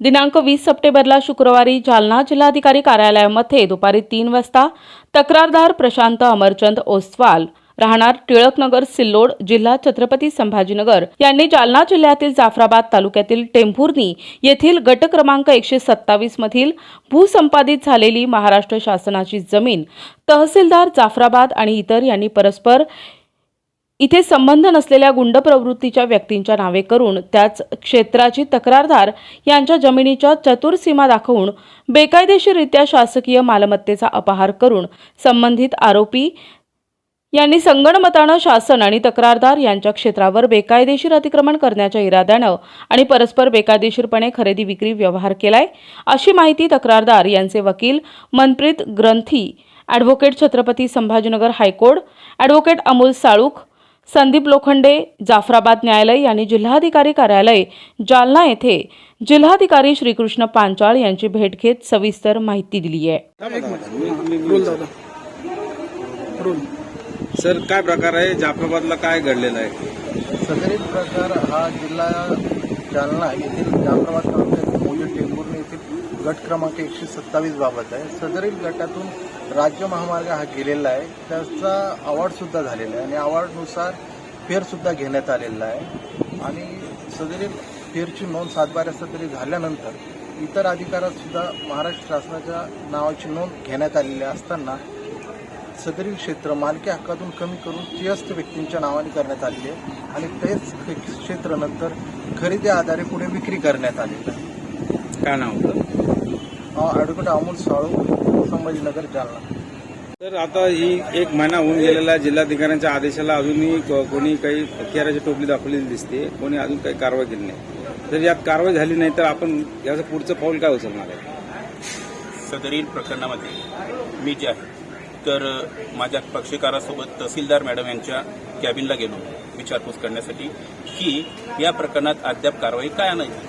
दिनांक वीस सप्टेंबरला शुक्रवारी जालना जिल्हाधिकारी कार्यालयामध्ये दुपारी तीन वाजता तक्रारदार प्रशांत अमरचंद ओसवाल राहणार टिळकनगर सिल्लोड जिल्हा छत्रपती संभाजीनगर यांनी जालना जिल्ह्यातील जाफराबाद तालुक्यातील टेंभुर्णी येथील गट क्रमांक एकशे सत्तावीस मधील भूसंपादित झालेली महाराष्ट्र शासनाची जमीन तहसीलदार जाफराबाद आणि इतर यांनी परस्पर इथे संबंध नसलेल्या गुंड प्रवृत्तीच्या व्यक्तींच्या नावे करून त्याच क्षेत्राची तक्रारदार यांच्या जमिनीच्या चतुर सीमा दाखवून बेकायदेशीररित्या शासकीय मालमत्तेचा अपहार करून संबंधित आरोपी यांनी संगणमतानं शासन आणि तक्रारदार यांच्या क्षेत्रावर बेकायदेशीर अतिक्रमण करण्याच्या इराद्यानं आणि परस्पर बेकायदेशीरपणे खरेदी विक्री व्यवहार केलाय अशी माहिती तक्रारदार यांचे वकील Manpreet Granthi advocate Chhatrapati Sambhajinagar high court advocate Amol Salukh Sandeep Lokhande Jafrabad न्यायालय यांनी जिल्हाधिकारी कार्यालय जालना येथे जिल्हाधिकारी श्रीकृष्ण पांचाळ यांची भेट घेत सविस्तर माहिती दिली आहे. सर काय प्रकार आहे? जाफराबादला काय घडलेलं आहे? सदरील प्रकार हा जिल्हा जालना येथील जाफराबाद तालुक्यातील मोजे टेंभुर्णी येथील गट क्रमांक एकशे सत्तावीस बाबत आहे. सदरील गटातून राज्य महामार्ग हा गेलेला आहे. त्याचा अवॉर्ड सुद्धा झालेला आहे आणि अवॉर्डनुसार फेरसुद्धा घेण्यात आलेला आहे. आणि सदरील फेरची नोंद सातबाऱ्याचा तरी झाल्यानंतर इतर अधिकारातसुद्धा महाराष्ट्र शासनाच्या नावाची नोंद घेण्यात आलेली असताना सदरील क्षेत्र मालकी हक्कातून कमी करून त्रयस्थ व्यक्तींच्या नावाने करण्यात आलेली आहे. आणि तेच क्षेत्र नंतर खरेदी आधारे पुढे विक्री करण्यात आलेली आहे. काय नाव होतं ॲडव्होकेट अमोल साळू संभाजीनगर जालना. तर आता ही एक महिना होऊन गेलेला आहे. जिल्हाधिकाऱ्यांच्या आदेशाला अजूनही को- कोणी काही हत्याराची टोपली दाखवलेली दिसते. कोणी अजून काही कारवाई केली नाही. जर यात कारवाई झाली नाही तर आपण याचं पुढचं पाऊल काय उचलणार आहे? सदरील प्रकरणामध्ये मी जे आहे तर माझ्या पक्षकारासोबत तहसीलदार मॅडम यांच्या कॅबिनला गेलो. विचारपूस करण्यासाठी. की या प्रकरणात अद्याप कारवाई काय आणायची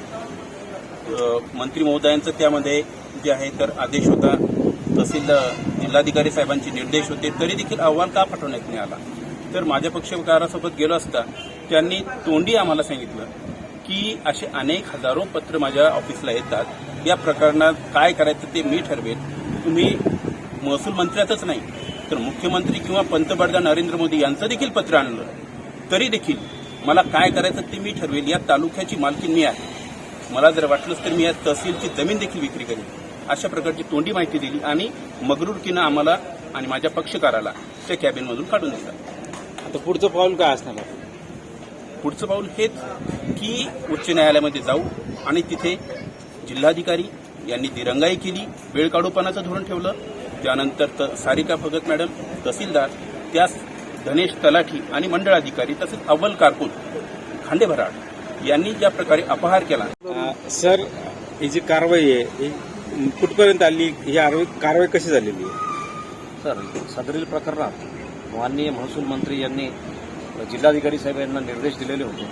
मंत्री महोदयांचं त्यामध्ये जे आहे तर आदेश होता. तहसील जिल्हाधिकारी साहेबांचे निर्देश होते. तरी देखील अहवाल का पाठवण्यात नाही आला? तर माझ्या पक्षकारासोबत गेलो असता त्यांनी तोंडी आम्हाला सांगितलं की असे अनेक हजारो पत्र माझ्या ऑफिसला येतात. या प्रकरणात काय करायचं ते मी ठरवेन. तुम्ही महसूल मंत्र्यातच नाही तर मुख्यमंत्री किंवा पंतप्रधान नरेंद्र मोदी यांचं देखील पत्र आणलं. तरी देखील मला काय करायचं ते मी ठरवेल या तालुक्याची मालकी मी आहे. मला जर वाटलंच तर मी या तहसीलची जमीन देखील विक्री करेन. अशा प्रकारची तोंडी माहिती दिली आणि मगरूरकीनं आम्हाला आणि माझ्या पक्षकाराला त्या कॅबिनमधून काढून दिलं. आता पुढचं पाऊल काय असणार? पुढचं पाऊल हेच की उच्च न्यायालयामध्ये जाऊ आणि तिथे जिल्हाधिकारी यांनी दिरंगाई केली वेळ काढूपणाचं धोरण ठेवलं. त्यानंतर सारिका भगत मॅडम तहसीलदार त्यास धनेश तलाठी आणि मंडळ अधिकारी तसेच अव्वल कारकून खांडे भराड यांनी ज्या प्रकारे अपहार केला. सर ही जी कारवाई आहे ही कुठपर्यंत आली? ही कारवाई कारवाई कशी झालेली आहे? सर सदरील प्रकरणात माननीय महसूल मंत्री यांनी जिल्हाधिकारी साहेब यांना निर्देश दिलेले होते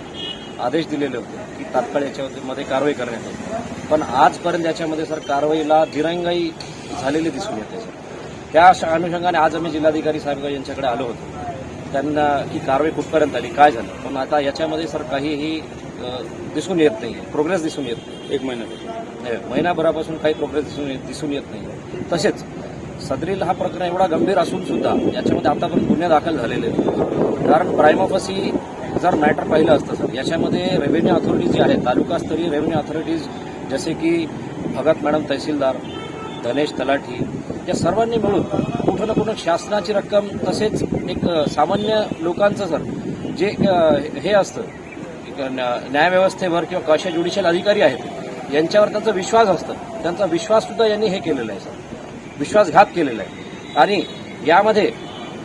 आदेश दिलेले होते की तात्काळ याच्यामध्ये कारवाई करण्यात येईल. पण आजपर्यंत याच्यामध्ये सर कारवाईला दिरंगाई झालेली दिसून येते सर. त्या अनुषंगाने आज आम्ही जिल्हाधिकारी साहेब यांच्याकडे आलो होतो. त्यांना की कारवाई कुठपर्यंत आली काय झालं? पण आता याच्यामध्ये सर काहीही दिसून येत नाही प्रोग्रेस दिसून येत नाही एक महिन्यापासून महिनाभरापासून काही प्रोग्रेस दिसून येत- दिसून येत नाही तसेच सदरील हा प्रकरण एवढा गंभीर असून सुद्धा याच्यामध्ये आतापर्यंत गुन्हे दाखल झालेले आहेत कारण प्राईम जर मॅटर पाहिलं असतं सर याच्यामध्ये रेव्हेन्यू अथॉरिटीज जी आहेत तालुकास्तरीय रेव्हेन्यू अथॉरिटीज जसे की भगत मॅडम तहसीलदार धनेश तलाठी या सर्वांनी मिळून कुठं ना कुठं शासनाची रक्कम तसेच एक सामान्य लोकांचं सर जे हे असतं एक न्या- न्यायव्यवस्थेवर किंवा कशा ज्युडिशियल अधिकारी आहेत यांच्यावर त्यांचा विश्वास असतं. त्यांचा विश्वास सुद्धा यांनी हे केलेला आहे सर. विश्वासघात केलेला आहे. आणि यामध्ये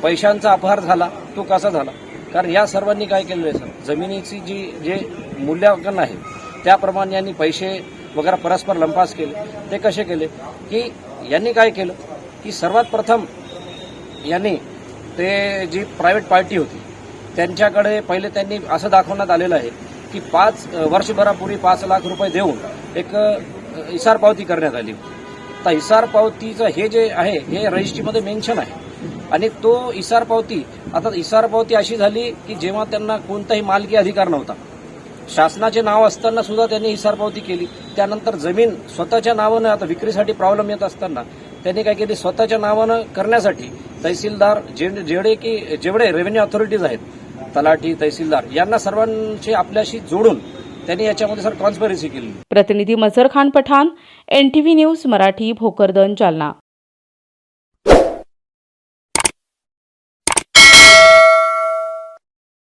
पैशांचा अपहार झाला तो कसा झाला? कारण या सर्वांनी काय केलेलं आहे सर? जमिनीची जी जे मूल्यांकन आहे त्याप्रमाणे यांनी पैसे वगैरे परस्पर लंपास केले. ते कसे केले? की यांनी काय केलं? की सर्वात प्रथम यांनी ते जी प्रायव्हेट पार्टी होती त्यांच्याकडे पहिले त्यांनी असं दाखवण्यात आलेलं आहे की पाच वर्षभरापूर्वी पाच लाख रुपये देऊन एक अ, इसार पावती करण्यात आली. तर इसार पावतीचं हे जे आहे हे रजिस्ट्रीमध्ये मेन्शन आहे. आणि तो इसार पावती आता इसार पावती अशी झाली की जेव्हा त्यांना कोणताही मालकी अधिकार नव्हता. शासनाचे नाव असताना सुद्धा त्यांनी हिसारपावती केली. त्यानंतर जमीन स्वतःच्या नावानं आता विक्रीसाठी प्रॉब्लेम येत असताना त्यांनी काय केली? स्वतःच्या नावानं करण्यासाठी तहसीलदार जे- जेवढे की जेवढे रेव्हेन्यू ऑथॉरिटीज आहेत तलाठी तहसीलदार यांना सर्वांचे आपल्याशी जोडून त्यांनी याच्यामध्ये सर कॉन्स्परन्सी केली. प्रतिनिधी मजर खान पठाण एनटीव्ही न्यूज मराठी भोकरदन जालना.